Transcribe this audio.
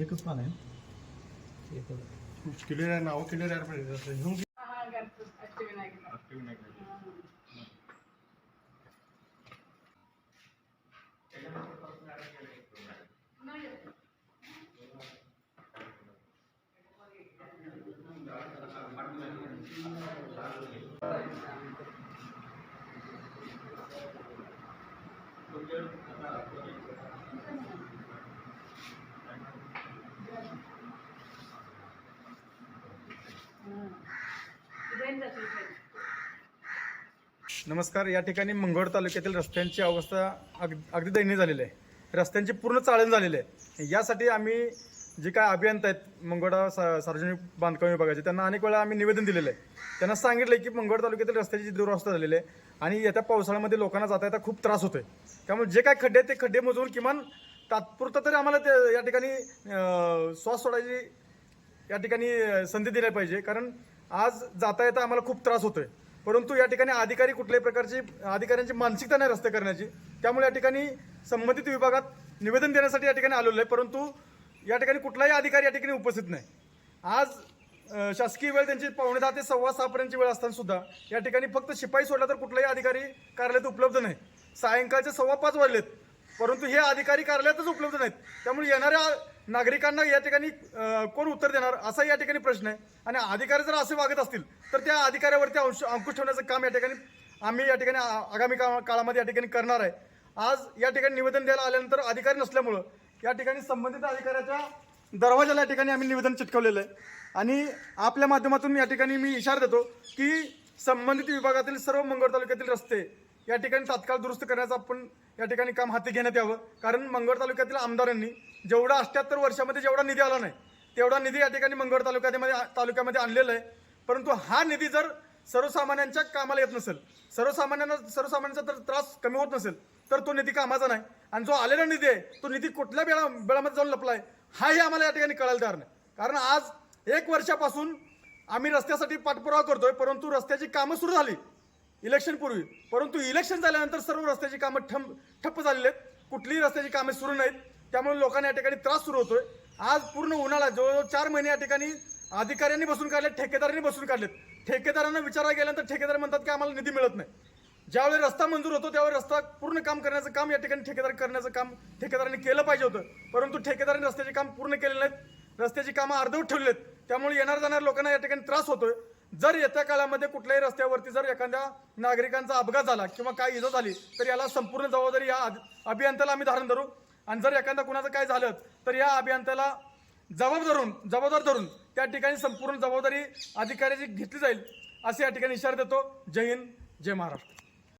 एकच पान आहे. क्लिअर नाव क्लिअर आहे नमस्कार या ठिकाणी मंगळ तालुक्यातील रस्त्यांची अवस्था अग अगदी दयनीय झालेली आहे. रस्त्यांची पूर्ण चाळण झालेली आहे. यासाठी आम्ही जे काय अभियंता आहेत मंगळा सा सार्वजनिक बांधकाम विभागाचे त्यांना अनेक वेळा आम्ही निवेदन दिलेलं आहे. त्यांना सांगितलं की मंगळ तालुक्यातील रस्त्याची दुरवस्था झालेली आहे आणि येत्या पावसाळ्यामध्ये लोकांना जाता येता खूप त्रास होतोय. त्यामुळे जे काय खड्डे आहेत ते खड्डे मोजून किमान तात्पुरतं तरी आम्हाला ते या ठिकाणी श्वास सोडायची या ठिकाणी संधी दिल्या पाहिजे. कारण आज जाता येता आम्हाला खूप त्रास होतोय. परंतु या ठिकाणी अधिकारी कुठल्याही प्रकारची अधिकाऱ्यांची मानसिकता नाही रस्ते करण्याची. त्यामुळे या ठिकाणी संबंधित विभागात निवेदन देण्यासाठी या ठिकाणी आलेलो आहे. परंतु या ठिकाणी कुठलाही अधिकारी या ठिकाणी उपस्थित नाही. आज शासकीय वेळ त्यांची पावणे दहा ते सव्वा सहापर्यंतची वेळ असताना सुद्धा या ठिकाणी फक्त शिपाई सोडला तर कुठलाही अधिकारी कार्यालयात उपलब्ध नाही. सायंकाळचे सव्वा पाच वाजलेत. परंतु हे अधिकारी कार्यालयातच उपलब्ध नाहीत. त्यामुळे येणाऱ्या नागरिकांना या ठिकाणी कोण उत्तर देणार असा या ठिकाणी प्रश्न आहे. आणि अधिकारी जर असे वागत असतील तर त्या अधिकाऱ्यावरती अंश अंकुश ठेवण्याचं काम या ठिकाणी आम्ही या ठिकाणी आगामी का काळामध्ये या ठिकाणी करणार आहे. आज या ठिकाणी निवेदन द्यायला आल्यानंतर अधिकारी नसल्यामुळं या ठिकाणी संबंधित अधिकाऱ्याच्या दरवाजाला या ठिकाणी आम्ही निवेदन चिटकवलेलं आहे. आणि आपल्या माध्यमातून या ठिकाणी मी इशारा देतो की संबंधित विभागातील सर्व मंगळ तालुक्यातील रस्ते या ठिकाणी तात्काळ दुरुस्त करण्याचं आपण या ठिकाणी काम हाती घेण्यात यावं. कारण मंगळ तालुक्यातील आमदारांनी जेवढा अठ्याहत्तर वर्षामध्ये जेवढा निधी आला नाही तेवढा निधी या ठिकाणी मंगळ तालुक्यामध्ये तालुक्यामध्ये आणलेला आहे. परंतु हा निधी जर सर्वसामान्यांच्या कामाला येत नसेल सर्वसामान्यांना सर्वसामान्यांचा तर त्रास कमी होत नसेल तर तो निधी कामाचा नाही. आणि जो आलेला निधी आहे तो निधी कुठल्या बेळा बेळामध्ये जाऊन लपला आहे हाही आम्हाला या ठिकाणी कळायला तयार नाही. कारण आज एक वर्षापासून आम्ही रस्त्यासाठी पाठपुरावा करतोय परंतु रस्त्याची कामं सुरू झाली इलेक्शन पूर्वी. परंतु इलेक्शन झाल्यानंतर सर्व रस्त्याची कामं ठम ठप्प झालेली आहेत. कुठलीही रस्त्याची कामे सुरू नाहीत. त्यामुळे लोकांना या ठिकाणी त्रास सुरू होतोय. आज पूर्ण उन्हाळा जवळजवळ चार महिने या ठिकाणी अधिकाऱ्यांनी बसून काढलेत ठेकेदारांनी बसून काढलेत. ठेकेदारांना विचारायला गेल्यानंतर ठेकेदार म्हणतात की आम्हाला निधी मिळत नाही. ज्यावेळी रस्ता मंजूर होतो त्यावेळी रस्ता पूर्ण काम करण्याचं काम या ठिकाणी ठेकेदार करण्याचं काम ठेकेदारांनी केलं पाहिजे होतं. परंतु ठेकेदारांनी रस्त्याचे काम पूर्ण केले नाहीत. रस्त्याची कामं अर्धवट ठेवली आहेत त्यामुळे येणार जाणाऱ्या लोकांना या ठिकाणी त्रास होतोय. जर येत्या काळामध्ये कुठल्याही रस्त्यावरती जर एखाद्या नागरिकांचा अपघात झाला किंवा काय इजा झाली तर याला संपूर्ण जबाबदारी या अभियंत्याला आम्ही धारण धरू. आणि जर एखादा कुणाचं काय झालं तर या अभियंत्याला जबाब धरून जबाबदार धरून त्या ठिकाणी संपूर्ण जबाबदारी अधिकाऱ्याची घेतली जाईल असे या ठिकाणी इशारा देतो. जय हिंद जय महाराष्ट्र.